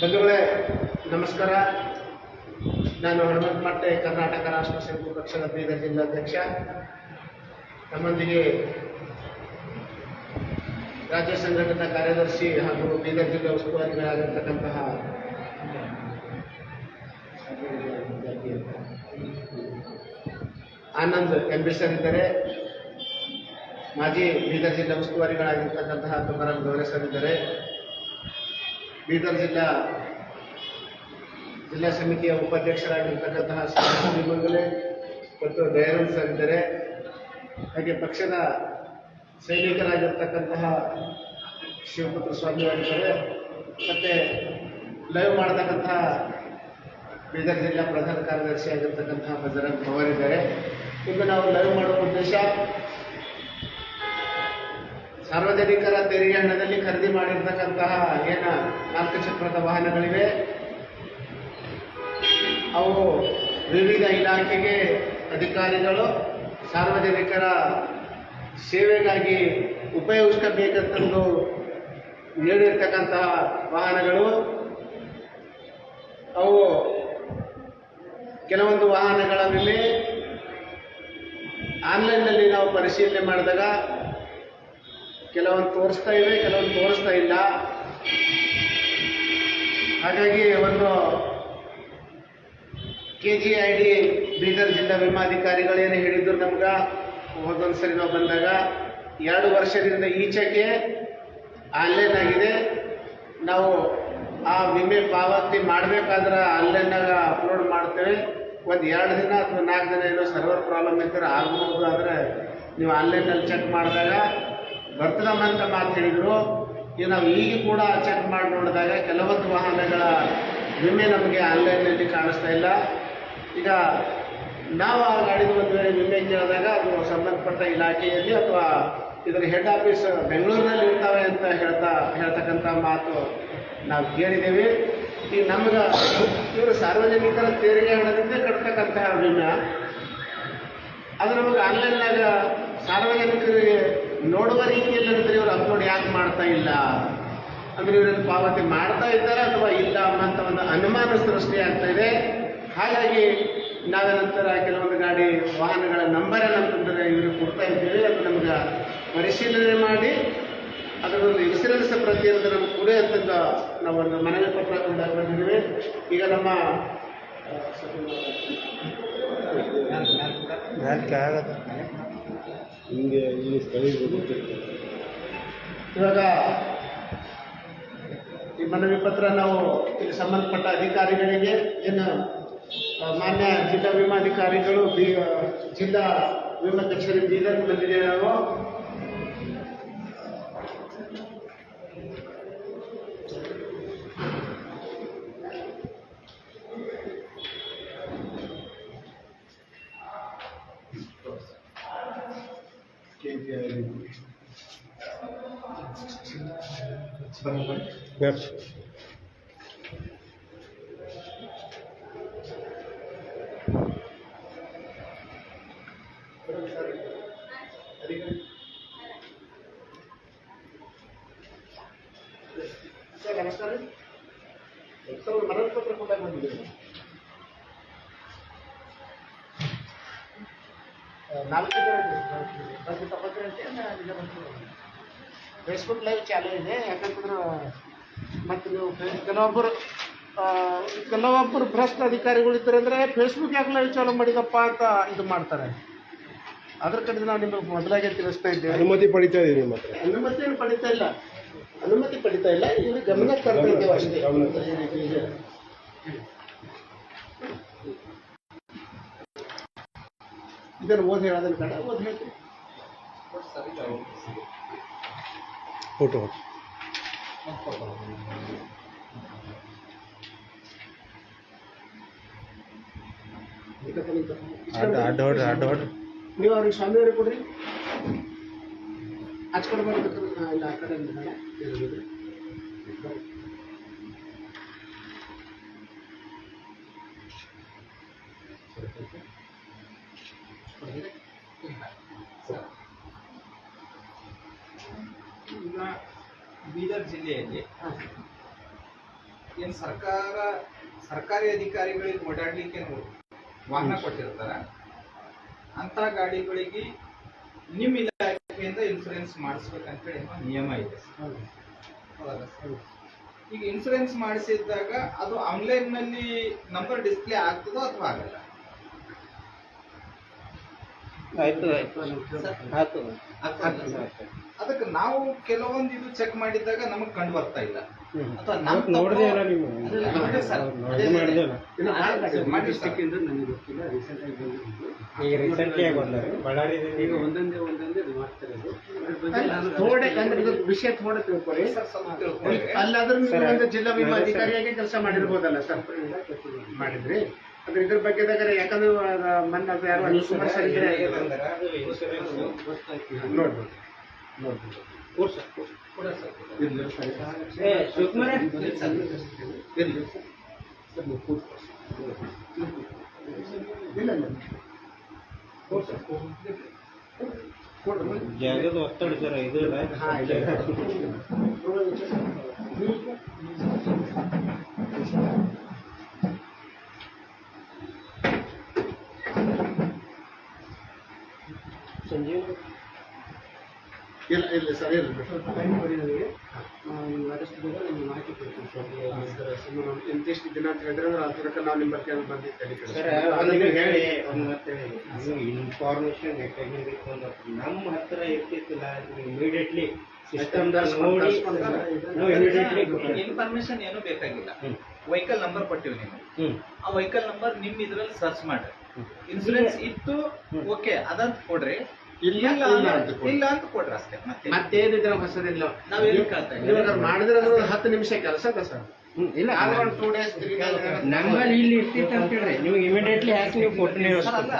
ಬಂಧುಗಳೇ, ನಮಸ್ಕಾರ. ನಾನು ಹನುಮಂತ ಮಟ್ಟೆ, ಕರ್ನಾಟಕ ರಾಷ್ಟ್ರ ಸಮಿತಿ ಪಕ್ಷದ ಬೀದರ್ ಜಿಲ್ಲಾಧ್ಯಕ್ಷ. ನಮ್ಮೊಂದಿಗೆ ರಾಜ್ಯ ಸಂಘಟನಾ ಕಾರ್ಯದರ್ಶಿ ಹಾಗೂ ಬೀದರ್ ಜಿಲ್ಲಾ ಉಸ್ತುವಾರಿಗಳಾಗಿರ್ತಕ್ಕಂತಹ ಆನಂದ್ ಎಂಬಿಸರ್ ಸರ್ ಇದ್ದಾರೆ. ಮಾಜಿ ಬೀದರ್ ಜಿಲ್ಲಾ ಉಸ್ತುವಾರಿಗಳಾಗಿರ್ತಕ್ಕಂತಹ ತುಕಾರಾಮ್ ಗೌರೆ ಸರ್ ಇದ್ದಾರೆ. ಬೀದರ್ ಜಿಲ್ಲಾ ಜಿಲ್ಲಾ ಸಮಿತಿಯ ಉಪಾಧ್ಯಕ್ಷರಾಗಿರ್ತಕ್ಕಂತಹ ಮಂಗಲೆ ಮತ್ತು ದಯಾನಂದ್ ಸರ್ ಇದ್ದಾರೆ. ಹಾಗೆ ಪಕ್ಷದ ಸೈನಿಕರಾಗಿರ್ತಕ್ಕಂತಹ ಶಿವಪುತ್ರ ಸ್ವಾಮಿಯವರಿದ್ದಾರೆ. ಮತ್ತು ಲೈವ್ ಮಾಡತಕ್ಕಂತಹ ಬೀದರ್ ಜಿಲ್ಲಾ ಪ್ರಧಾನ ಕಾರ್ಯದರ್ಶಿ ಆಗಿರ್ತಕ್ಕಂತಹ ಬಜರಂಗ್ ಪವಾರ್ ಇದ್ದಾರೆ. ಇನ್ನು ನಾವು ಲೈವ್ ಮಾಡುವ ಉದ್ದೇಶ ಸಾರ್ವಜನಿಕರ ತೆರಿಗೆ ಹಣದಲ್ಲಿ ಖರೀದಿ ಮಾಡಿರ್ತಕ್ಕಂತಹ ಏನ ನಾಲ್ಕು ಚಕ್ರದ ವಾಹನಗಳಿವೆ. ಅವು ವಿವಿಧ ಇಲಾಖೆಗೆ ಅಧಿಕಾರಿಗಳು ಸಾರ್ವಜನಿಕರ ಸೇವೆಗಾಗಿ ಉಪಯೋಗಿಸಬೇಕಂತಂದು ನೀಡಿರ್ತಕ್ಕಂತಹ ವಾಹನಗಳು. ಅವು ಕೆಲವೊಂದು ವಾಹನಗಳ ಮೇಲೆ ಆನ್ಲೈನ್ನಲ್ಲಿ ನಾವು ಪರಿಶೀಲನೆ ಮಾಡಿದಾಗ ಕೆಲವೊಂದು ತೋರಿಸ್ತಾ ಇವೆ ಕೆಲವೊಂದು ತೋರಿಸ್ತಾ ಇಲ್ಲ. ಹಾಗಾಗಿ ಒಂದು K G I D Bidar ಜಿಲ್ಲಾ ವಿಮಾಧಿಕಾರಿಗಳೇನು ಹೇಳಿದ್ರು ನಮ್ಗೆ? ಹೋದೊಂದು ಸರಿ ನಾವು ಬಂದಾಗ ಎರಡು ವರ್ಷದಿಂದ ಈಚೆಗೆ ಆನ್ಲೈನ್ ಆಗಿದೆ ನಾವು ಆ ವಿಮೆ ಪಾವತಿ ಮಾಡಬೇಕಾದ್ರೆ ಆನ್ಲೈನ್ನಾಗ ಅಪ್ಲೋಡ್ ಮಾಡ್ತೇವೆ. ಒಂದು ಎರಡು ದಿನ ಅಥವಾ ನಾಲ್ಕು ದಿನ ಏನೋ ಸರ್ವರ್ ಪ್ರಾಬ್ಲಮ್ ಇದ್ದರೆ ಆಗ್ಬೋದು, ಆದರೆ ನೀವು ಆನ್ಲೈನಲ್ಲಿ ಚೆಕ್ ಮಾಡಿದಾಗ ಬರ್ತದಮ್ಮ ಅಂತ ಮಾತು ಹೇಳಿದ್ರು. ಈಗ ನಾವು ಈಗ ಕೂಡ ಚೆಕ್ ಮಾಡಿ ನೋಡಿದಾಗ ಕೆಲವೊಂದು ವಾಹನಗಳ ವಿಮೆ ನಮಗೆ ಆನ್ಲೈನ್ನಲ್ಲಿ ಕಾಣಿಸ್ತಾ ಇಲ್ಲ. ಈಗ ನಾವು ಆ ಗಾಡಿದು ಒಂದು ವೇಳೆ ವಿಮೆ ಕೇಳಿದಾಗ ಅದು ಸಂಬಂಧಪಟ್ಟ ಇಲಾಖೆಯಲ್ಲಿ ಅಥವಾ ಇದರ ಹೆಡ್ ಆಫೀಸ್ ಬೆಂಗಳೂರಿನಲ್ಲಿ ಇರ್ತವೆ ಅಂತ ಹೇಳ್ತಾ, ಹೇಳ್ತಕ್ಕಂಥ ಮಾತು ನಾವು ಕೇಳಿದ್ದೇವೆ. ಈ ನಮ್ಗೆ ಇವರು ಸಾರ್ವಜನಿಕರ ತೆರಿಗೆ ಹಣದಿಂದ ಕಟ್ತಕ್ಕಂತಹ ವಿಮೆ. ಅದು ನಮಗೆ ಆನ್ಲೈನ್ನಾಗ ನೋಡುವ ರೀತಿಯಲ್ಲಿ ಅಂದ್ರೆ ಇವರು ಅಪ್ಲೋಡ್ ಯಾಕೆ ಮಾಡ್ತಾ ಇಲ್ಲ? ಅಂದ್ರೆ ಇವರನ್ನು ಪಾವತಿ ಮಾಡ್ತಾ ಇದ್ದಾರೆ ಅಥವಾ ಇಲ್ಲ ಅಂತ ಒಂದು ಅನುಮಾನ ಸೃಷ್ಟಿ ಆಗ್ತಾ ಇದೆ. ಹಾಗಾಗಿ ನಾವೇ ನಂತರ ಕೆಲವೊಂದು ಗಾಡಿ ವಾಹನಗಳ ನಂಬರನ್ನು ಅಂತಂದರೆ ಇವ್ರಿಗೆ ಕೊಡ್ತಾ ಇದ್ದೀವಿ. ಅದು ನಮ್ಗೆ ಪರಿಶೀಲನೆ ಮಾಡಿ ಅದರೊಂದು ಇನ್ಸೂರೆನ್ಸ್ ಪ್ರತಿಯೊಂದು ನಮ್ಗೆ ಕೊಡಿ ಅಂತಂದ ನಾವು ಒಂದು ಮನವಿ ಪತ್ರ ಬಂದಿದ್ದೀವಿ ಈಗ ನಮ್ಮ ಆಗತ್ತೆ ಹಿಂಗೆ ಇಲ್ಲಿ ಸ್ಥಳೀಯರು ಗೊತ್ತಿರ್ತದೆ ಇವಾಗ ಈ ಮನವಿ ಪತ್ರ ನಾವು ಇಲ್ಲಿ ಸಂಬಂಧಪಟ್ಟ ಅಧಿಕಾರಿಗಳಿಗೆ ಏನು ಮಾನ್ಯ ಜಿಲ್ಲಾ ವಿಮಾಧಿಕಾರಿಗಳು, ಬಿ, ಜಿಲ್ಲಾ ವಿಮಾ ಕಚೇರಿ ಬೀದರ್ ಬಂದಿದ್ದೇವೆ ನಾವು. ನೆಕ್ಸ್ಟ್ ಸರ್ ನಮಸ್ಕಾರ ಸರ್ ಮನವಿ ಪತ್ರ ಕೊಟ್ಟಾಗ ಬಂದಿದ್ದೀವಿ ನಾಲ್ಕು ಜನ ಇದ್ದೀವಿ. ಬಂದು ಫೇಸ್ಬುಕ್ ಲೈವ್ ಚಾಲು ಇದೆ. ಯಾಕಂತಂದ್ರೆ ಮತ್ತು ನೀವು ಕೆಲವೊಬ್ಬರು ಕೆಲವೊಬ್ಬರು ಭ್ರಷ್ಟ ಅಧಿಕಾರಿಗಳು ಇದ್ದಾರೆ ಅಂದರೆ ಫೇಸ್ಬುಕ್ ಯಾಕೆ ಲೈವ್ ಚಾಲು ಮಾಡಿದಪ್ಪ ಅಂತ ಇದು ಮಾಡ್ತಾರೆ. ಅದ್ರ ಕಡೆ ನಾವು ನಿಮಗೆ ಮೊದಲಾಗೆ ತಿಳಿಸ್ತಾ ಇದ್ದೇವೆ ಅನುಮತಿ ಪಡಿತಾ ಇದ್ದೀವಿ ನಿಮ್ಮ ಹತ್ರ. ಅನುಮತಿಯನ್ನು ಪಡಿತಾ ಇಲ್ಲ. ಅನುಮತಿ ಪಡಿತಾ ಇಲ್ಲ. ಇಲ್ಲಿ ಗಮನ ತರ್ತಾ ಇದ್ದೇವೆ ಅಷ್ಟೇ. ಇದನ್ನು ಓದಿ ಹೇಳೋದನ್ನ ಕಡ ಓದಿ ಹೇಳ್ತೀನಿ. ಫೋಟೋ ಇದಕ್ಕೆ ನಿಂತು. ಅಡ್ಡ ಅಡ್ಡ ಹೊಡ್ರಿ ಅಡ್ಡ ಹೊಡ್ರಿ ನೀವು ಅವ್ರಿಗೆ ಸ್ವಾಮಿಯವ್ರಿಗೆ ಕೊಡ್ರಿ ಹಚ್ಕೊಂಡು ಬರ್ಬೇಕು ಇಲ್ಲ ಆ ಕಡೆ ಇಂದ ಇರ್ಬೋದು. ಈಗ ಬೀದರ್ ಜಿಲ್ಲೆಯಲ್ಲಿ ಏನು ಸರ್ಕಾರ ಸರ್ಕಾರಿ ಅಧಿಕಾರಿಗಳಿಗೆ ಓಡಾಡ್ಲಿಕ್ಕೆ ವಾಹನ ಕೊಟ್ಟಿರ್ತಾರ? ಅಂತ ಗಾಡಿಗಳಿಗೆ ನಿಮ್ಮ ಇಲಾಖೆಯಿಂದ ಇನ್ಸೂರೆನ್ಸ್ ಮಾಡಿಸ್ಬೇಕಂತೇಳಿ ಏನೋ ನಿಯಮ ಇದೆ? ಈಗ ಇನ್ಸೂರೆನ್ಸ್ ಮಾಡಿಸಿದಾಗ ಅದು ಆನ್ಲೈನ್ನಲ್ಲಿ ನಂಬರ್ ಡಿಸ್ಪ್ಲೇ ಆಗ್ತದೋ ಅಥವಾ ಆಗಲ್ಲ? ಆಯ್ತು? ಅದಕ್ಕೆ ನಾವು ಕೆಲವೊಂದು ಇದು ಚೆಕ್ ಮಾಡಿದಾಗ ನಮಗ್ ಕಂಡು ಬರ್ತಾ ಇಲ್ಲ. ಅಥವಾ ನಮ್ ತಪ್ಪು- ನೋಡ್ದೆ ಅಲ್ಲ ನೀವು ಅಲ್ಲ, ನೋಡ್ದೆ ಸರ್. ನೋಡ್ದೆ ಮಾಡಿದೆ ಅಲ್ಲ ಇನ್ನು ಭಾಳ ಗಾಡಿ ಇದೆ. ಮಾಡಿ ಸರ್. ನನಗೆ ಗೊತ್ತಿಲ್ಲ ರೀಸೆಂಟ್ ಆಗಿ ಬಂದಿದ್ದು. ಈಗ ರೀಸೆಂಟ್ಲಿ ಆಗಿ ಬಂದಾರೆ ಬಳ್ಳಾರಿದಿಂದ ಈಗ ಒಂದೊಂದೇ ಒಂದೊಂದೇ ಇದು ಮಾಡ್ತಾ ಇರೋದು. ನಾನು ಥೋಡೆ ಅಂದ್ರೆ ಇದು ವಿಷಯ ಥೋಡೆ ತಿಳ್ಕೊಳ್ಳಿ. ಅಲ್ಲಾದ್ರೂ ನೀವು ಒಂದು ಜಿಲ್ಲಾ ವಿಮಾ ಸರ್. ಅಧಿಕಾರಿಯಾಗಿ ಕೆಲಸ ಮಾಡಿರ್ಬೋದಲ್ಲ ಸರ್? ಮಾಡಿದ್ರಿ. ಅದ್ರ ಇದ್ರ ಬಗ್ಗೆ ಯಾಕಂದ್ರೆ ಮೊನ್ನೆ ಯಾರು ಇದ್ರೆ ನೋಡ್ಬೋದು. ಜಾಗದ ಒತ್ತಡ ಸರ್ ಇದು ಇಲ್ಲ ಹಾ, ಇದೆ. ಸಂಜೀವ್ ಇಲ್ಲ ಇಲ್ಲ ಸರ್ ಇಲ್ಲ ಟೈಮ್ ಬರೀ ನನಗೆ ನಾನು ಆದಷ್ಟು ಬೇಗ ನಿಮ್ಗೆ ಮಾಹಿತಿ ಕೊಡ್ತೀನಿ ಸರ್. ಇಂತಿಷ್ಟು ದಿನ ಅಂತ ಹೇಳಿದ್ರೆ ಅದಕ್ಕೆ ನಾವು ನಿಮ್ಮ ಬಗ್ಗೆ ಬಂದಿದ್ದು. ಸರ್ ಅದನ್ನ ಹೇಳಿ. ಮತ್ತೆ ನೀವು ಇನ್ಫಾರ್ಮೇಶನ್ ಬೇಕಾಗಿರ್ಬೇಕು ಅಂದ್ರೆ ನಮ್ಮ ಹತ್ರ ಇರ್ತಿತ್ತಿಲ್ಲ ಇಮಿಡಿಯೇಟ್ಲಿ ಸಿಸ್ಟಮ್ ನೋಡಿ ನಾವು ಇಮಿಡಿಯೇಟ್ಲಿ ಇನ್ಫಾರ್ಮೇಶನ್ ಏನು ಬೇಕಾಗಿಲ್ಲ. ವೆಹಿಕಲ್ ನಂಬರ್ ಕೊಟ್ಟಿವಿ ನೀವು ಹ್ಮ್. ಆ ವೆಹಿಕಲ್ ನಂಬರ್ ನಿಮ್ ಇದ್ರಲ್ಲಿ ಸರ್ಚ್ ಮಾಡಿ ಇನ್ಸೂರೆನ್ಸ್ ಇತ್ತು ಓಕೆ ಅದಂತ ಕೊಡ್ರಿ. ಇಲ್ಲ ಇಲ್ಲ ಅಂತ ಇಲ್ಲ ಅಂತ ಕೊಡ್ರಿ ಅಷ್ಟೇ. ಮತ್ತೆ ಮತ್ತೇನಿದ್ರೆ ಹೊಸದಿಲ್ಲ ನಾವ್ ಏನ್ ಕೇಳ್ತಾ ಇಲ್ಲ. ಇವಾಗ ಮಾಡಿದ್ರೆ ಅದು ಒಂದು ಹತ್ತು ನಿಮಿಷ ಕೆಲಸ ಸರ್? ಇಲ್ಲ. ಆದ್ರೆ ಒಂದು ಟೂ ಡೇಸ್ ತ್ರೀ ನಮ್ಮಲ್ಲಿ ಇಲ್ಲಿ ಇರ್ತಿತ್ತು ಅಂತ ಹೇಳ್ರಿ. ನೀವು ಇಮಿಡಿಯೇಟ್ಲಿ ಹಾಕಿ ನೀವು ಕೊಟ್ಟು ನೀವು ಸರ್ ಅಲ್ಲ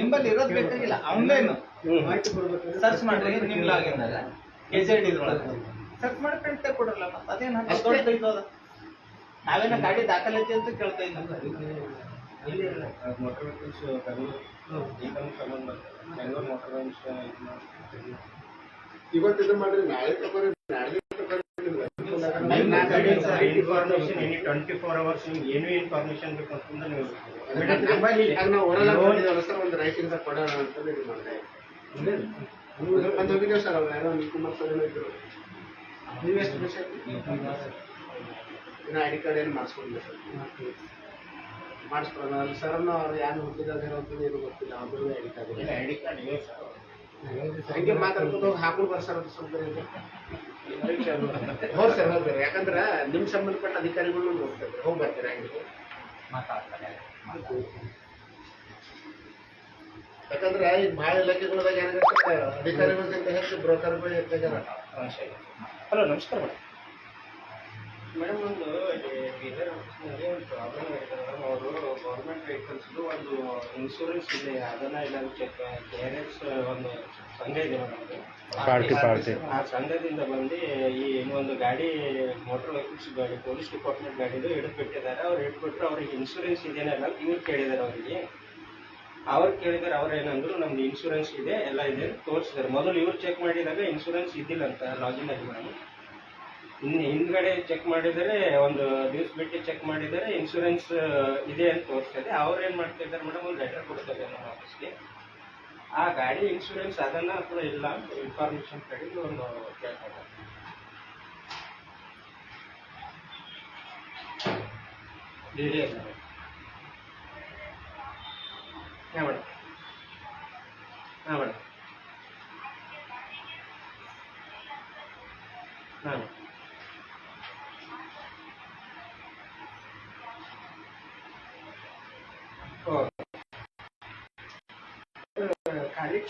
ನಿಮ್ಮಲ್ಲಿ ಇರೋದ್ ಬೇಕಾಗಿಲ್ಲ. ಆನ್ಲೈನ್ ಸರ್ಚ್ ಮಾಡ್ರಿ ನಿಮ್ ಲಾಗಿನ್ ಏಜೆಂಟ್ ಇದ್ರೊಳಗೆ. ಸರ್ಚ್ ಮಾಡಿ ಪ್ರಿಂಟ್ ಕೊಡ್ರಲ್ಲ ಮತ್ತೆ ಅದೇನು ಅಷ್ಟೇ. ದೊಡ್ಡದು ಇದು ಅದ? ನಾವೇನ ಗಾಡಿ ದಾಖಲಾತಿ ಅಂತ ಕೇಳ್ತಾ ಇಲ್ಲಿ ಕಡೆ ಸಂಬಂಧ ಬೆಂಗಳೂರು ಮೋಟರ್ ಮಾಡ್ತೀವಿ. ಇವತ್ತು ಇದು ಮಾಡಿದ್ರೆ ನಾಳೆ ತಗೋರಿ ನಾಳೆ information any twenty four hours ನಿಮ್ಗೆ ಏನು ಇನ್ಫಾರ್ಮೇಶನ್ ಬೇಕು ಅಂತಂದ್ರೆ ನೀವು ಸರ್ ಒಂದು ಒಂದು ಸರ್ ಐ ಡಿ ಕಾರ್ಡ್ ಏನು ಮಾಡಿಸ್ಕೊಂಡಿದ್ದೆ ಸರ್ ಮಾಡಿಸ್ಕೊಡೋಣ ಅಲ್ಲಿ ಸರ್ನ ಅವ್ರು ಯಾರು ಹುಟ್ಟಿದಾಗ ಅಂತ ಏನು ಗೊತ್ತಿಲ್ಲ. ಡಿ ಕಾರ್ಡ್ ಇಲ್ಲ ಐ ಡಿ ಕಾರ್ಡ್ ಇವೆ ಸರ್. ಹಂಗೆ ಮಾತಾಡ್ಕೊಂಡು ಹೋಗಿ ಹಾಕೊಂಡು ಬರ್ಸಾರ ಸುಮ್ಮನೆ ಹೋಗಿ ಸರ್ ಹೋಗ್ತಾರೆ ಯಾಕಂದ್ರೆ ನಿಮ್ ಸಂಬಂಧಪಟ್ಟ ಅಧಿಕಾರಿಗಳು ಹೋಗ್ತಾರೆ. ಹೋಗಿ ಬರ್ತಾರೆ ಹಂಗೆ? ಮಾತಾಡ್ತಾರೆ ಯಾಕಂದ್ರೆ ಈಗ ಭಾಳ ಇಲಾಖೆಗಳದಾಗ ಏನಾಗುತ್ತೆ ಅಧಿಕಾರಿಗಳಿಗಿಂತ ಹೆಚ್ಚು ಬ್ರೋಕರ್ಗಳು ಹೆಚ್ಚಾಗ್ಯಾರ ಹಲೋ ನಮಸ್ಕಾರ ಮೇಡಮ್. ಮೇಡಮ್ ಒಂದು ಬೀದರ್ ಒಂದು ಪ್ರಾಬ್ಲಮ್ ಆಗಿದೆ ಮೇಡಮ್. ಅವರು ಗೌರ್ಮೆಂಟ್ ವೆಹಿಕಲ್ಸ್ದು ಒಂದು ಇನ್ಶೂರೆನ್ಸ್ ಇದೆ ಅದನ್ನ ಇಲ್ಲ ಚೆಕ್ ಕೆ ಆರ್ ಎಸ್ ಒಂದು ಸಂಘ ಇದೆ ಮೇಡಮ್ ಪಾರ್ಟಿ, ಪಾರ್ಟಿ. ಆ ಸಂಘದಿಂದ ಬಂದು ಈ ಒಂದು ಗಾಡಿ ಮೋಟರ್ ವೆಹಿಕಲ್ಸ್ ಗಾಡಿ ಪೊಲೀಸ್ ಡಿಪಾರ್ಟ್ಮೆಂಟ್ ಗಾಡಿದು ಹಿಡಿದು ಬಿಟ್ಟಿದ್ದಾರೆ. ಅವ್ರು ಹಿಡ್ಬಿಟ್ರು ಅವ್ರಿಗೆ ಇನ್ಶೂರೆನ್ಸ್ ಇದೇನಲ್ಲ ಅಂತ ಇವ್ರು ಕೇಳಿದ್ದಾರೆ ಅವರಿಗೆ. ಅವ್ರು ಕೇಳಿದಾರೆ ಅವ್ರು ಏನಂದ್ರು ನಮ್ದು ಇನ್ಶೂರೆನ್ಸ್ ಇದೆ ಎಲ್ಲ ಇದೆ ಅಂತ ತೋರಿಸಿದ್ದಾರೆ. ಮೊದಲು ಇವ್ರು ಚೆಕ್ ಮಾಡಿದಾಗ ಇನ್ಶೂರೆನ್ಸ್ ಇದ್ದಿಲ್ಲ ಅಂತ ಲಾಗಿನ್ ಆಗಿ ಮೇಡಮ್. ಇನ್ನು ಹಿಂದ್ಗಡೆ ಚೆಕ್ ಮಾಡಿದರೆ, ಒಂದು ದಿವಸ ಬಿಟ್ಟು ಚೆಕ್ ಮಾಡಿದರೆ ಇನ್ಶೂರೆನ್ಸ್ ಇದೆ ಅಂತ ತೋರಿಸ್ತದೆ. ಅವ್ರು ಏನು ಮಾಡ್ತಿದ್ದಾರೆ ಮೇಡಮ್ ಒಂದು ಲೆಟರ್ ಕೊಡ್ತಾರೆ ನಮ್ಮ ಆಫೀಸ್ಗೆ ಆ ಗಾಡಿ ಇನ್ಶೂರೆನ್ಸ್ ಅದನ್ನು ಅಥವಾ ಇಲ್ಲ ಅಂತ ಇನ್ಫಾರ್ಮೇಶನ್ ಕಡೆಗೆ ಒಂದು ಕೇಳ್ತಾರೆ. ಇದ್ದಾರೆ ಇದೆ ಹಾಂ ಮೇಡಮ್ ಹಾಂ ಮೇಡಮ್ ಹಾಂ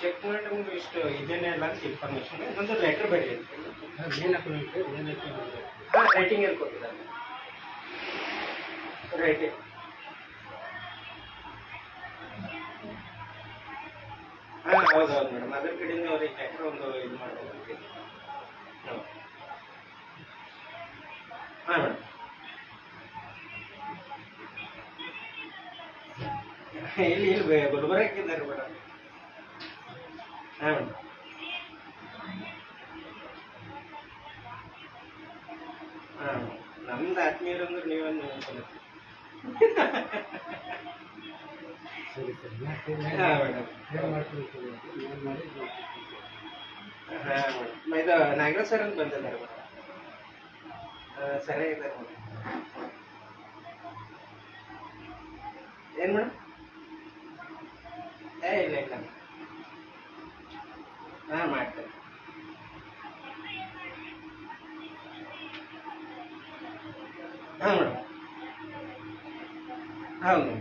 ಚೆಕ್ ಮಾಡಿ ನಮ್ಗೆ ಇಷ್ಟು ಇದೇನೇ ಇಲ್ಲ ಅಂತ ಇನ್ಫಾರ್ಮೇಶನ್ ಒಂದು ಲೆಟರ್ ಬರೀ ಹಾಂ ರೈಟಿಂಗ್ ಏನು ಕೊಟ್ಟಿದ್ದಾರೆ. ರೈಟಿಂಗ್ ಹಾಂ ಹೌದು ಹೌದು ಮೇಡಮ್. ಅದ್ರ ಕಡೆಯಿಂದ ಅವ್ರಿಗೆ ಲೆಟರ್ ಒಂದು ಇದು ಮಾಡಬೇಕು ಹಾಂ ಹಾಂ ಮೇಡಮ್. ಇಲ್ಲಿ ಇಲ್ಲಿ ಗುಲ್ಬರ್ಗಿದ್ದಾರೆ ಮೇಡಮ್? seven. ಹಾ ನಮ್ದು ಆತ್ಮೀಯರು ಅಂದ್ರೆ ನೀವೊಂದು ಸರಿ ಹಾ ಇದು ಸರ್ ಅಂತ ಬಂದಿದ್ದಾರೆ ಸರಿ ಇದೆ ಮೇಡಮ್ ಏನು ಮೇಡಮ್ ಏ, ಇಲ್ಲ ಇಲ್ಲ ಮಾಡ್ತೇನೆ ಹಾ ಮೇಡಮ್ ಹೌದು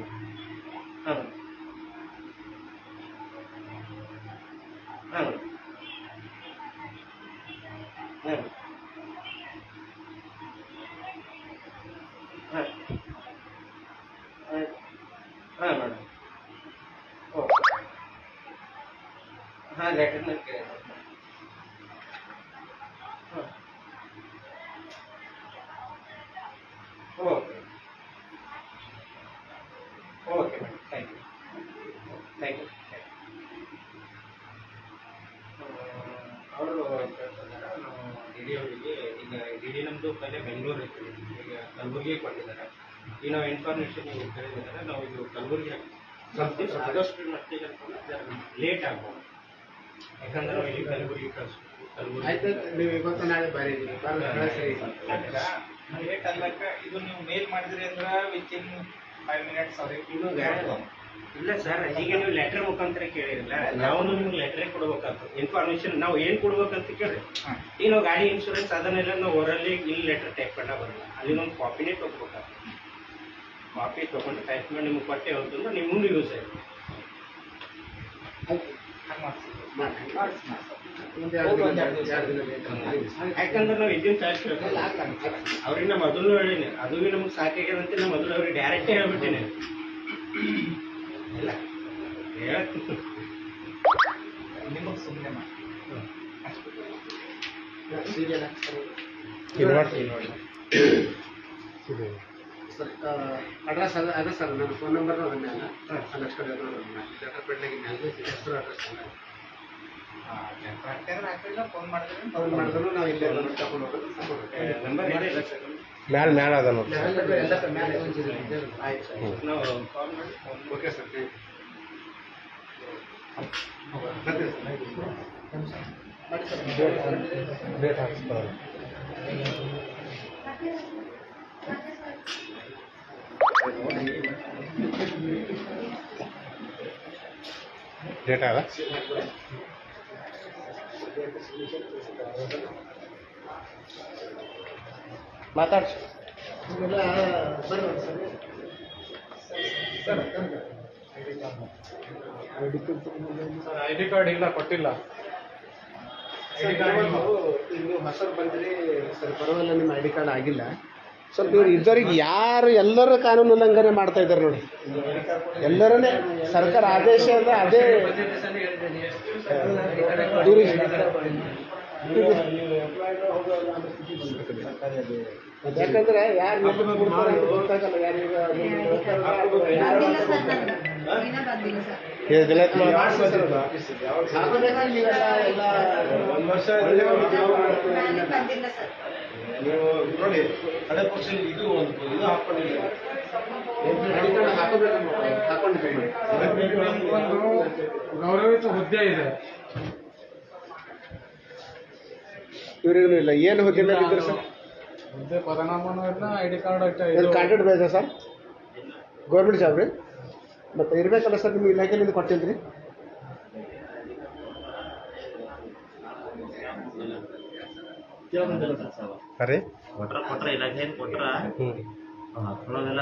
ಹೌದು ಹೌದು ಹ್ಮ್. ಹ. ಆಯ್ತು. ಹಾ madam okay madam thank you thank you ಅವರು ನಾವು ಡಿ ಡಿ ಅವರಿಗೆ ಈಗ ಡಿ ಡಿ ನಮ್ಮದು ಪೈಲೆ ಬೆಂಗಳೂರು ಇತ್ತು ಈಗ ಕಲಬುರಗಿಗೆ ಕೊಟ್ಟಿದ್ದಾರೆ. ಈಗ ನಾವು ಇನ್ಫಾರ್ಮೇಷನ್ ನೀವು ಕೇಳಿದ್ದಾರೆ ನಾವು ಇದು ಕಲಬುರಗಿ ಸ್ವಲ್ಪ ದಿವಸ ಆದಷ್ಟು ಮಟ್ಟಿಗೆ ಲೇಟ್ ಆಗ್ಬೋದು ಯಾಕಂದ್ರೆ ನಾವು ಇಲ್ಲಿ ಕಲಬುರಗಿ ಕಳಿಸ್ಬೇಕು ಕಲಬುರಗಿ ಆಯ್ತು ನೀವು ಇವತ್ತು ನಾಳೆ ಬರೀರಿ. ಲೇಟ್ ಅಲ್ಲಕ್ಕ ಇದು ನೀವು ಮೇಲ್ ಮಾಡಿದ್ರಿ ಅಂದ್ರೆ ವಿತ್ ಇನ್ ಫೈವ್ ಮಿನಿಟ್ಸ್ ಇದು ಗಾಡಿ ಇಲ್ಲ ಸರ್ ಈಗ ನೀವು ಲೆಟರ್ ಮುಖಾಂತರ ಕೇಳಿರಲ್ಲ. ನಾವು ನಿಮ್ಗೆ ಲೆಟ್ರೇ ಕೊಡ್ಬೇಕಾಗ್ತದೆ ಇನ್ಫಾರ್ಮೇಶನ್ ನಾವು ಏನು ಕೊಡ್ಬೇಕಂತ ಕೇಳಿ. ಈಗ ನಾವು ಗಾಡಿ ಇನ್ಶೂರೆನ್ಸ್ ಅದನ್ನೆಲ್ಲ ನಾವು ಓರಲ್ಲಿ ಇಲ್ಲಿ ಲೆಟರ್ ಟೈಪ್ ಮಾಡ ಬರಲ್ಲ. ಅಲ್ಲಿ ಒಂದು ಕಾಪಿನೇ ತೊಗೋಬೇಕಾಗ್ತದೆ ಕಾಪಿ ತೊಗೊಂಡು ಟೈಪ್ ಮಾಡಿ ನಿಮ್ಗೆ ಕೊಟ್ಟೆ ಅಂತಂದ್ರೆ ಮುಂದೆ ಯೂಸ್ ಆಯ್ತು. ಮಾಡ್ಸಿ. ಮಾಡಿ. ಮಾಡ್ಸಿ, ಮಾಡ್ಸಿ. ಯಾಕಂದ್ರೆ ನಾವು ಇದನ್ನ ಚಾರ್ಜ್ ಅವ್ರಿಗೆ ನಾ ಮೊದಲು ಹೇಳಿನಿ ಅದು ನಮ್ಗೆ ಸಾಕಾಗ್ಯದಂತೆ ನಾ ಮೊದಲು ಅವ್ರಿಗೆ ಡೈರೆಕ್ಟ್ ಹೇಳ್ಬಿಟ್ಟಿನಿ ಇಲ್ಲ ಹೇಳ್ತೀನಿ ನಿಮಗ್ ಸುಮ್ಮನೆ ಮಾಡಿ ಅಡ್ರೆಸ್ ಅದ ಅದ ಸರ್ ನನ್ನ ಫೋನ್ ನಂಬರ್ ಅಲ್ಲ ಹೆಸರು ಅಡ್ರೆಸ್ ಹಾಕಿಲ್ಲ ಫೋನ್ ನಾವು ಇಲ್ಲೇ ತಗೊಂಡು ಹೋಗೋದು ನಂಬರ್ ಸರ್ ಮ್ಯಾಲ ಮ್ಯಾಲ ಅದ ನೋಡಿ. ಆಯ್ತು ಸರ್ ನಾವು ಕಾಲ್ ಮಾಡಿ ಓಕೆ ಸರ್ ಡೇಟ್ ಡೇಟ್ ಅದ ಮಾತಾಡ್ಸಿ. ಐ ಡಿ ಕಾರ್ಡ್ ಇಲ್ಲ ಕೊಟ್ಟಿಲ್ಲ. ಇಲ್ಲಿ ಹೊಸರು ಬಂದ್ರಿ ಸರ್ ಪರವಾಗಿಲ್ಲ ನಿಮ್ಮ ಐ ಡಿ ಕಾರ್ಡ್ ಆಗಿಲ್ಲ. ಸ್ವಲ್ಪ ಇವ್ರು ಇದ್ದವ್ರಿಗೆ ಯಾರು ಎಲ್ಲರೂ ಕಾನೂನು ಉಲ್ಲಂಘನೆ ಮಾಡ್ತಾ ಇದ್ದಾರೆ ನೋಡಿ. ಎಲ್ಲರನ್ನೇ ಸರ್ಕಾರ ಆದೇಶ ಅಂದ್ರೆ ಅದೇ ಇವ್ರಿಗೆ ಯಾಕಂದ್ರೆ ಯಾರು ಗೊತ್ತಾಗಲ್ಲ ಯಾರೀಗ ಸರ್ ಸರ್ ಸರ್ ನೀವು ನೋಡಿ ಇದು ಒಂದು ಇದು ಗೌರವಿತ ಹುದ್ದೆ ಇದೆ. ಇವ್ರಿಗೂ ಇಲ್ಲ. ಏನು ಹುದ್ದೆ ಮೇಲೆ ಇದ್ರು ಸರ್? ಹುದ್ದೆ ಪರಿಣಾಮನೂ ಇಲ್ಲ I D card contract base sir? Government job ರೀ ಮತ್ತೆ ಇರ್ಬೇಕಲ್ಲ ಸರ್ ನಿಮ್ಗೆ ಇಲಾಖೆಯಲ್ಲಿ ಕೊಟ್ಟಿದ್ರಿ ಅರೆ? ಕೊಟ್ರ ಕೊಟ್ರ ಇಲಾಖೆಯಿಂದ ಕೊಟ್ರ? ಹ್ಞೂ ಹಾಕೊಳ್ಳೋದೆಲ್ಲ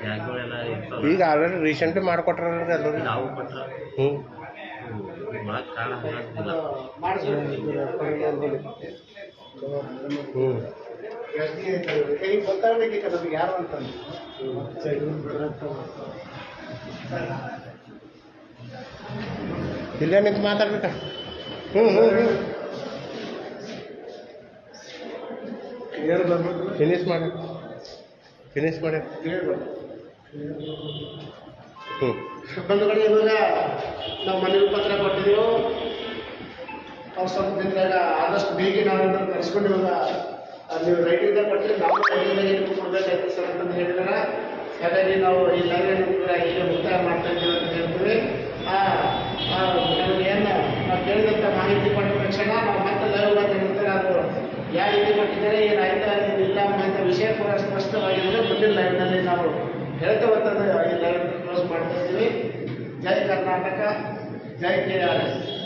ಟ್ಯಾಗ್ಗಳೆಲ್ಲ ಇರ್ತಾವ ಈಗ ಆಲ್ರೆಡಿ ರೀಸೆಂಟ್ ಮಾಡಿಕೊಟ್ರಲ್ರಿ ಎಲ್ಲರೂ? ನಾವು ಕೊಟ್ರ. ಹ್ಞೂ ಕಾರಣ ಯಾರು ಅಂತ ಇಲ್ಲೇ ನಿಂತು ಮಾತಾಡ್ಬೇಕಾ? ಹ್ಞೂ ಹ್ಞೂ ಹ್ಞೂ ಫಿನಿಶ್ ಮಾಡಿ. ಫಿನಿಶ್ ಮಾಡಿ. ಹ್ಞೂ ಕಡೆ ಇವಾಗ ನಾವು ಮನವಿ ಪತ್ರ ಕೊಟ್ಟಿದ್ದೀವಿ? ಅವ್ರು ಸ್ವಲ್ಪ ದಿನದಾಗ ಆದಷ್ಟು ಬೇಗ ನಾವು ನಡೆಸ್ಕೊಂಡು ಇವಾಗ ನೀವು ರೈಟಿಂದ ಕೊಟ್ಟರೆ ನಾವು ರೈಟಿಂದ ಏನು ಕೊಡಬೇಕಾಯ್ತು ಸರ್ ಅಂತ ಹೇಳಿದಾರ. ಹಾಗಾಗಿ ನಾವು ಈ ಲೈನ್ ಈಗ ಮುಕ್ತಾಯ ಮಾಡ್ತಾ ಇದ್ದೀವಿ ಅಂತ ಹೇಳ್ತೀವಿ. ನಮಗೆ ಏನು ನಾವು ಕೇಳಿದಂಥ ಮಾಹಿತಿ ಕೊಟ್ಟ ತಕ್ಷಣ ನಾವು ಮತ್ತೆ ಲೈವ್ ಬಂದ ಯಾವ ರೀತಿ ಕೊಟ್ಟಿದ್ದಾರೆ ಏನಾಯ್ತಾ ಇಲ್ಲ ಅಂತ ವಿಷಯ ಕೂಡ ಸ್ಪಷ್ಟವಾಗಿದ್ದರೆ ಮುಂದಿನ ಲೈವ್ನಲ್ಲಿ ನಾವು ಹೇಳ್ತೇವಂತಂದ್ರೆ ಈ ಲೈವ್ ಕ್ಲೋಸ್ ಮಾಡ್ತಾ ಇದ್ದೀವಿ. ಜೈ ಕರ್ನಾಟಕ, ಜೈ ಕೆ ಆರ್ ಎಸ್.